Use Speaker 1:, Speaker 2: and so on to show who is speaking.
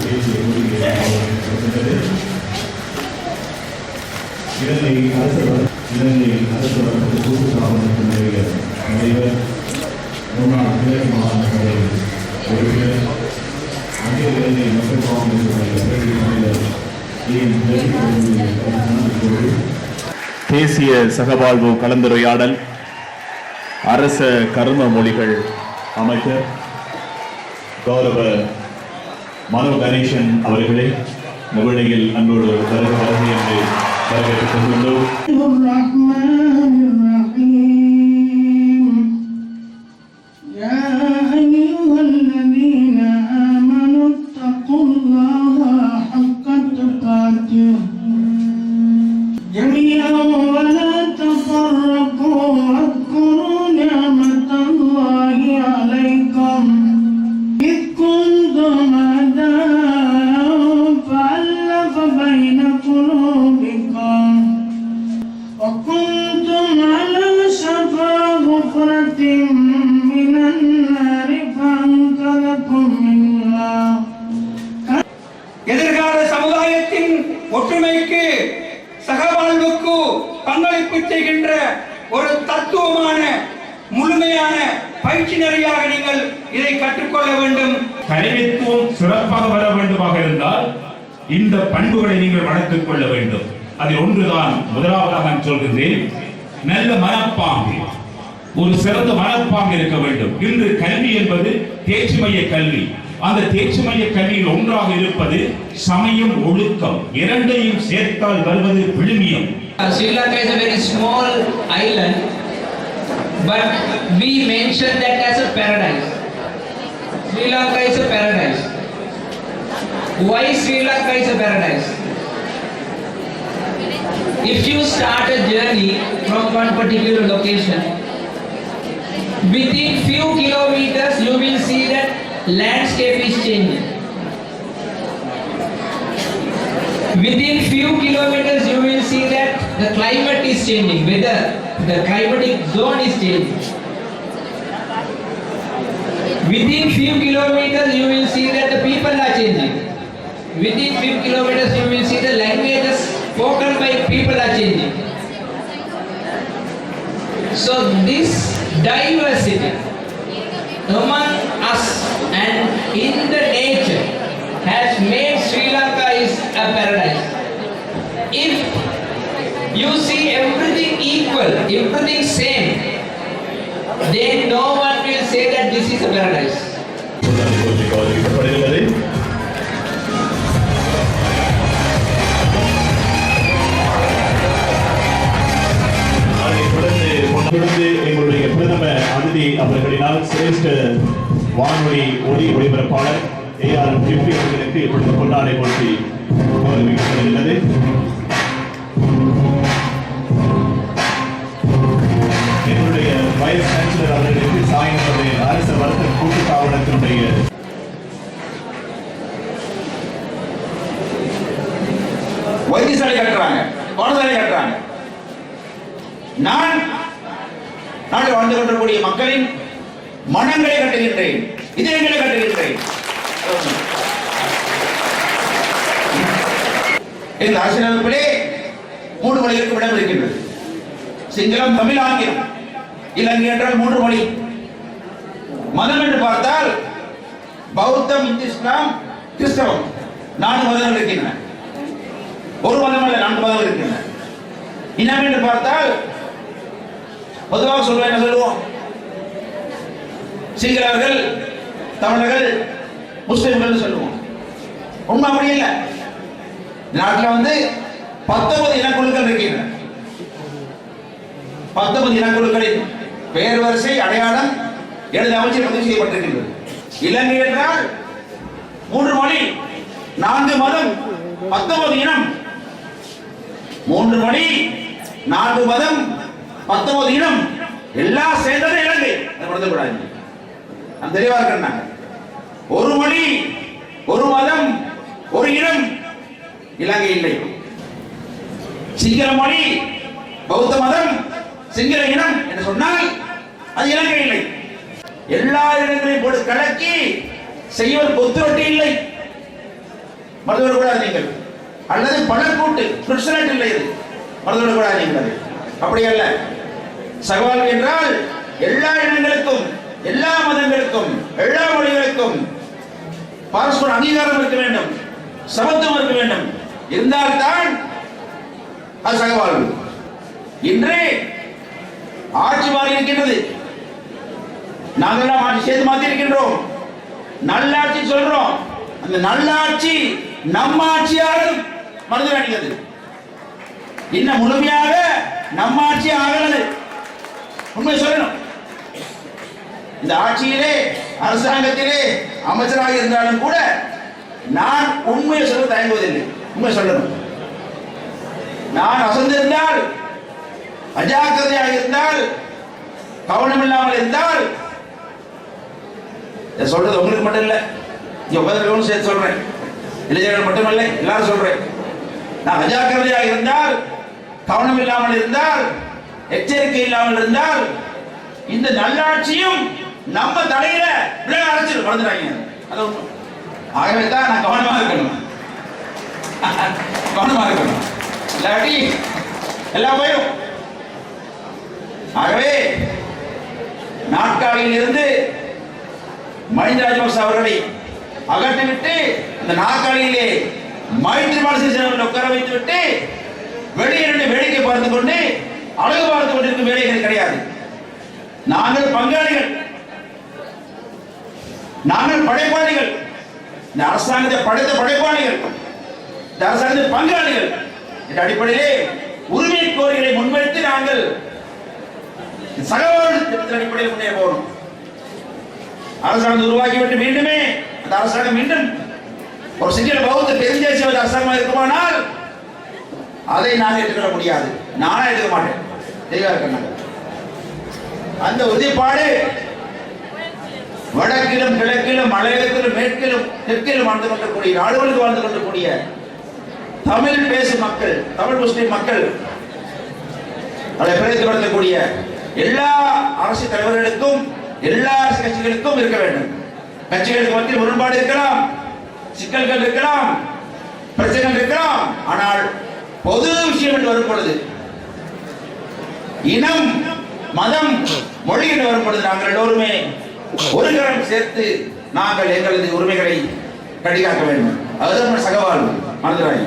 Speaker 1: தேசிய இலங்கை அரசு இலங்கை அரசு வழக்கு கூட்டு தலைவர் முன்னாள் கிழக்கு சபை உறுப்பினர் அகில இலங்கை மக்கள்
Speaker 2: தேசிய சகவாழ்வு கலந்துரையாடல் அரச கர்ம மொழிகள் அமைச்சர் கௌரவ மனோ கணேசன் அவர்களை நிகழ்ச்சியில் அன்போடு வருக என்று வரவேற்றுக் கொண்டுள்ளோம்
Speaker 3: وكنتم على شفا غفرة من النار فأنقذكم منها
Speaker 4: எதிர்கால சமுதாயத்தின் ஒற்றுமைக்கு சகவாழ்வுக்கு பங்களிப்பு செய்கின்ற ஒரு தத்துவமான முழுமையான பயிற்சி நெறியாக நீங்கள் இதை கற்றுக்கொள்ள வேண்டும்
Speaker 5: கலைத்துவம் சிறப்பாக வர வேண்டுமாக இருந்தால் இந்த பண்புகளை நீங்கள் வளர்த்துக் கொள்ள வேண்டும் அதில் ஒன்றுதான் முதலாவதாக நான் சொல்கின்றேன் நல்ல மனப்பாங்கு ஒரு சிறந்த மனப்பாங்கு இருக்க வேண்டும் இன்று கல்வி என்பது தேர்ச்சி மைய கல்வி அந்த தேர்ச்சி மைய கல்வியில் ஒன்றாக இருப்பது சமயம் ஒழுக்கம் இரண்டையும் சேர்த்தால் வருவது விழுமியம்
Speaker 6: Uh, Sri is a very small island, but we mention that as a paradise. Sri Lanka is a paradise. Why Sri Lanka is a paradise? If you start a journey from one particular location, within few kilometers you will see that landscape is changing. Within few kilometers you will see that the climate is changing, weather, the climatic zone is changing. Within few kilometers you will see that the people are changing. Within few kilometers you will see the languages spoken by people are changing. So this diversity among us and in the nature has made Sri Lanka is a paradise. If you see everything equal, everything same, then no one will say that this is a paradise.
Speaker 2: இருந்து எங்களுடைய பிரதம அதிதி அவர்களினால் சிரேஷ்ட வானொலி ஒளி ஒளிபரப்பாளர் A R ஜிப்பி அவர்களுக்கு இப்பொழுது கொண்டாடை போட்டி கௌரவிக்கப்படுகிறது எங்களுடைய வைஸ் சான்சலர் அவர்களுக்கு சாயந்தரம் அரசு வர்த்தக கூட்டு தாவனத்தினுடைய
Speaker 4: வைத்தியசாலை கட்டுறாங்க பாடசாலை கட்டுறாங்க. நான் நாட்டில் வாழ்ந்து கொண்டிருக்கூடிய மக்களின் மனங்களை கட்டுகின்றேன் இதயங்களை கட்டுகின்றேன். இந்த அரசியலமைப்பிலே மூன்று மொழிகளுக்கு இடம் இருக்கின்றது. சிங்களம் தமிழ் ஆங்கிலம். இலங்கை என்றால் மூன்று மொழி. மதம் என்று பார்த்தால் பௌத்தம் இந்து இஸ்லாம் கிறிஸ்தவம். நான்கு மதங்கள் இருக்கின்றன. ஒரு மதம் அல்ல நான்கு மதம் இருக்கின்றன. இனம் என்று பார்த்தால் பொதுவாக சொல்லுவோம் என்ன சொல்லுவோம். சிங்களவர்கள் தமிழர்கள் முஸ்லிம்கள் சொல்லுவோம். உண்மை அப்படி இல்லை. நாட்டில் வந்து பத்தொன்பது இனக்குழுக்கள் இருக்கின்றன. பத்தொன்பது இனக்குழுக்களின் பெயர் வரிசை அடையாளம் எனது அமைச்சர் பதிவு செய்யப்பட்டிருக்கின்றது. இலங்கை என்றால் மூன்று மொழி நான்கு மதம் பத்தொன்பது இனம். மூன்று மொழி நான்கு மதம் பத்தொன்பது இனம் எல்லாம் சேர்ந்தது இலங்கை அதை மறந்துவிடாதீங்க நான் தெளிவா இருக்கிறேன் ஒரு மொழி ஒரு மதம் ஒரு இனம் இலங்கை இல்லை. சிங்கள மொழி பௌத்த மதம் சிங்கள இனம் என்று சொன்னால் அது இலங்கை இல்லை. எல்லா இடங்களையும் போட்டு கலக்கி செய்வது கொத்து வட்டி இல்லை. மறந்து கூடாது நீங்கள். அல்லது பணக்கூட்டு சுவிட்சர்லாந்து இல்லை இது. மறந்து கூடாது நீங்கள். அது அப்படி அல்ல. சகவால் என்றால் எல்லா இனங்களுக்கும் எல்லா மதங்களுக்கும் எல்லா மொழிகளுக்கும் பரஸ்பர அங்கீகாரம் இருக்க வேண்டும் சமத்துவம் இருக்க வேண்டும். இருந்தால்தான் அது சகவாழ்வு. இன்றே ஆட்சி மாறி இருக்கின்றது. நாங்கெல்லாம் ஆட்சி சேர்த்து மாத்தி இருக்கின்றோம். நல்லாட்சி சொல்றோம். அந்த நல்லாட்சி நம்ம ஆட்சியாளரும் மறந்து வேண்டியது இன்னும் முழுமையாக நம்ம ஆட்சி ஆகிறது உண்மை சொல்லணும். இந்த ஆட்சியிலே அரசாங்கத்திலே அமைச்சராக இருந்தாலும் கூட நான் உண்மையை சொல்ல தயங்குவதில்லை. உண்மை சொல்லணும். நான் அசந்திருந்தால் அஜாக்கிரதையாக இருந்தால் கவனம் இல்லாமல் இருந்தால் சொல்றது உங்களுக்கு மட்டும் இல்ல. இங்க சேர்த்து சொல்றேன். இளைஞர்கள் மட்டுமல்ல எல்லாரும் சொல்றேன். நான் அஜாக்கிரதையாக இருந்தால் கவனம் இல்லாமல் இருந்தால் எச்சரிக்கை இல்லாமல் இருந்தால் இந்த நல்லாட்சியும் நம்ம தலையில பிள்ளை அரைச்சிடும் மறந்துடாங்க அது ஆகவே தான் நான் கவனமாக இருக்கணும். கவனமா இருக்கணும். இல்லாட்டி எல்லாம் போயிடும் ஆகவே நாற்காலியில் இருந்து மஹிந்த ராஜபக்ச அவர்களை அகற்றிவிட்டு அந்த நாற்காலியிலே மைத்ரிபால சிறிசேனவர்களை உட்கார வைத்து விட்டு வெளியே வேடிக்கை பார்த்து கொண்டு அழகு நாங்கள் பங்காளிகள். நாங்கள் படைப்பாளிகள். இந்த அரசாங்கத்தை படைத்த படைப்பாளிகள். இந்த அரசாங்கத்தின் பங்காளிகள். என்ற அடிப்படையிலே உரிமை கோரிகளை முன்வைத்து நாங்கள் சகவாழ்வு திட்டத்தின் அடிப்படையில் முன்னே போகணும். அரசாங்கம் உருவாக்கிவிட்டு மீண்டுமே அந்த அரசாங்கம் மீண்டும் ஒரு சிங்கள பௌத்த பெருந்தேசிய அரசாங்கமாக இருக்குமானால் அதை நான் ஏற்றுக்கொள்ள முடியாது. நானா எடுக்க மாட்டேன். தெளிவா இருக்கேன் அந்த உறுதிப்பாடு வடக்கிலும் கிழக்கிலும் மலையத்திலும் மேற்கிலும் தெற்கிலும் வாழ்ந்து கொண்டிருக்கூடிய நாடுகளுக்கு வாழ்ந்து கொண்டிருக்கூடிய தமிழ் பேசும் மக்கள் தமிழ் முஸ்லிம் மக்கள் அதை பிரதிபலிக்கக்கூடிய எல்லா அரசு தலைவர்களுக்கும் எல்லா அரசு கட்சிகளுக்கும் இருக்க வேண்டும். கட்சிகளுக்கு மத்தியில் முரண்பாடு இருக்கலாம் சிக்கல்கள் இருக்கலாம் பிரச்சனைகள் இருக்கலாம் ஆனால் பொது விஷயம் என்று வரும் பொழுது இனம் மதம் மொழி என்று நாங்கள் எல்லோருமே ஒரு கரம் சேர்த்து நாங்கள் எங்களது உரிமைகளை கடிகாக்க வேண்டும். அதுதான் சகவாழ்வு. மறந்துடாங்க